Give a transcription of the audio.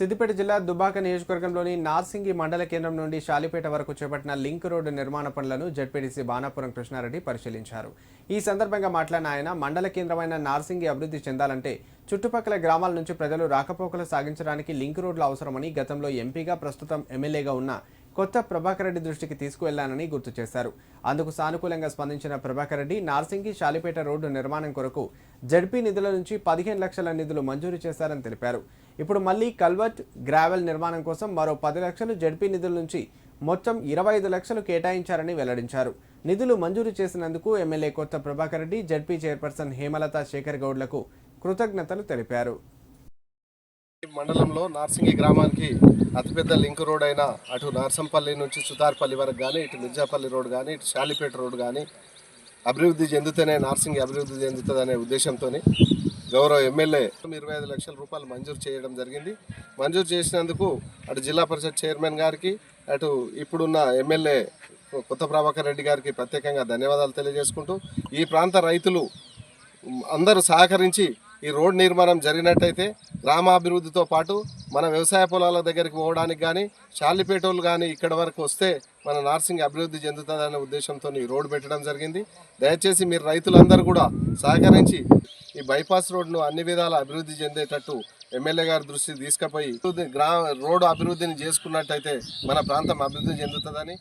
సిద్దిపేట జిల్లా దుబాక నియోజకవర్గంలోని నార్సింగి మండల కేంద్రం నుండి షాలిపేట వరకు చేపట్టిన లింక్ రోడ్డు నిర్మాణ పనులను జడ్పీడీసీ బాణాపురం కృష్ణారెడ్డి పరిశీలించారు. ఈ సందర్భంగా మాట్లాడిన ఆయన మండల కేంద్రమైన నార్సింగి అభివృద్ధి చెందాలంటే చుట్టుపక్కల గ్రామాల నుంచి ప్రజలు రాకపోకలు సాగించడానికి లింక్ రోడ్లు అవసరమని గతంలో ఎంపీగా ప్రస్తుతం ఎమ్మెల్యేగా ఉన్న కొత్త ప్రభాకర్ రెడ్డి దృష్టికి తీసుకువెళ్ళానని గుర్తు చేశారు. అందుకు సానుకూలంగా స్పందించిన ప్రభాకర్ రెడ్డి నార్సింగి షాలిపేట రోడ్డు నిర్మాణం కొరకు జడ్పీ నిధుల నుంచి పదిహేను లక్షల నిధులు మంజూరు చేశారని తెలిపారు. ఇప్పుడు మళ్ళీ కల్వర్ట్ గ్రావెల్ నిర్మాణం కోసం మరో పది లక్షలు జడ్పీ నిధుల నుంచి మొత్తం ఇరవై ఐదు లక్షలు కేటాయించారని వెల్లడించారు. నిధులు మంజూరు చేసినందుకు MLA Kotha Prabhakar Reddy ZP chairperson Hemalatha Shekar గౌడ్లకు కృతజ్ఞతలు తెలిపారు. మండలంలో నార్సింగి గ్రామానికి అతిపెద్ద లింక్ రోడ్ అయిన అటు నార్సంపల్లి నుంచి సుతార్పల్లి వరకు కానీ ఇటు మిర్జాపల్లి రోడ్ కానీ ఇటు శాలిపేట రోడ్ కానీ అభివృద్ధి చెందితేనే నార్సింగి అభివృద్ధి చెందుతుందనే ఉద్దేశంతో గౌరవ ఎమ్మెల్యే ఇరవై ఐదు లక్షల రూపాయలు మంజూరు చేయడం జరిగింది. మంజూరు చేసినందుకు అటు జిల్లా పరిషత్ చైర్మన్ గారికి అటు ఇప్పుడున్న ఎమ్మెల్యే కొత్త ప్రభాకర్ రెడ్డి గారికి ప్రత్యేకంగా ధన్యవాదాలు తెలియజేసుకుంటూ ఈ ప్రాంత రైతులు అందరూ సహకరించి ఈ రోడ్ నిర్మాణం జరిగినట్టయితే గ్రామాభివృద్ధితో పాటు మన వ్యవసాయ పొలాల దగ్గరికి పోవడానికి కానీ షాలిపేటోళ్ళు కానీ ఇక్కడ వరకు వస్తే మన నార్సింగ్ అభివృద్ధి చెందుతుందనే ఉద్దేశంతో ఈ రోడ్ పెట్టడం జరిగింది. దయచేసి మీరు రైతులందరూ కూడా సహకరించి ఈ బైపాస్ రోడ్ను అన్ని విధాల అభివృద్ధి చెందేటట్టు ఎమ్మెల్యే గారి దృష్టికి తీసుకుపోయి గ్రా రోడ్డు అభివృద్ధిని చేసుకున్నట్టయితే మన ప్రాంతం అభివృద్ధి చెందుతుందని